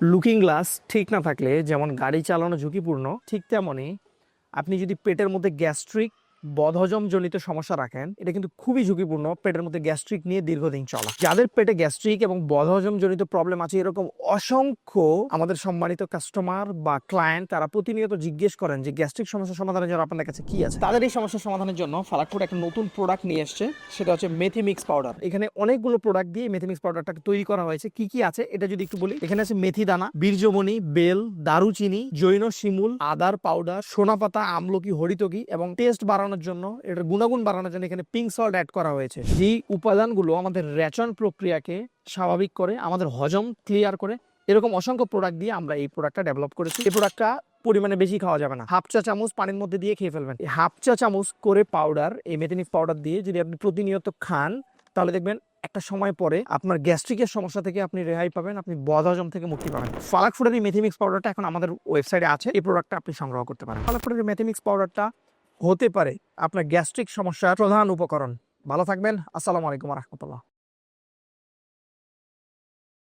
Looking glass ঠিক না থাকলে, যেমন গাড়ি চালানো ঝুঁকিপূর্ণ, ঠিক তেমনই আপনি যদি পেটের মধ্যে গ্যাস্ট্রিক বদহজম জনিত সমস্যা রাখেন, এটা কিন্তু খুবই ঝুঁকিপূর্ণ পেটের মধ্যে গ্যাস্ট্রিক নিয়ে দীর্ঘদিন চলা। যাদের পেটে গ্যাস্ট্রিক এবং বদহজম জনিত প্রবলেম আছে, এরকম অসংখ্য আমাদের সম্মানিত কাস্টমার বা ক্লায়েন্ট, তারা প্রতিনিয়ত জিজ্ঞেস করেন যে গ্যাস্ট্রিক সমস্যা সমাধানের জন্য আপনাদের কাছে কি আছে? তাদের এই সমস্যা সমাধানের জন্য ফালাকপুর একটা নতুন প্রোডাক্ট নিয়ে এসছে, সেটা হচ্ছে মেথি মিক্স পাউডার এখানে অনেকগুলো প্রোডাক্ট দিয়ে মেথি মিক্স পাউডারটাকে তৈরি করা হয়েছে। কি কি আছে? এটা যদি একটু বলি, এখানে আছে মেথি দানা বীর্যমণি, বেল, দারুচিনি, জৈন শিমুল, আদার পাউডার সোনাপাতা আমলকি, হরিতকি এবং টেস্ট বাড়ানোর জন্য এটার গুণাগুণ বাড়ানোর জন্য এখানে পিঙ্ক সল্ট অ্যাড করা হয়েছে। যেই উপাদানগুলো আমাদের রেচন প্রক্রিয়াকে স্বাভাবিক করে, আমাদের হজম ক্লিয়ার করে, এরকম অসংখ্য প্রোডাক্ট দিয়ে আমরা এই প্রোডাক্টটা ডেভেলপ করেছি। এই প্রোডাক্টটা পরিমাণে বেশি খাওয়া যাবে না। হাফ চা চামচ পানির মধ্যে দিয়ে খেয়ে ফেলবেন। হাফ চা চামচ করে পাউডার এই মেথেনিক পাউডার দিয়ে যদি আপনি প্রতিনিয়ত খান, তাহলে দেখবেন একটা সময় পরে আপনার গ্যাস্ট্রিকের সমস্যা থেকে আপনি রেহাই পাবেন, আপনি বদহজম থেকে মুক্তি পাবেন। ফালাক ফুডের এই মেথিমিক্স পাউডারটা এখন আমাদের ওয়েবসাইটে আছে। এই প্রোডাক্টটা আপনি সংগ্রহ করতে পারেন। ফালাক ফুডের মেথিমিক্স পাউডারটা হতে পারে। আপনার গ্যাস্ট্রিক সমস্যার প্রধান উপকরণ। ভালো থাকবেন। আসসালামু আলাইকুম রহমতুল্লাহ।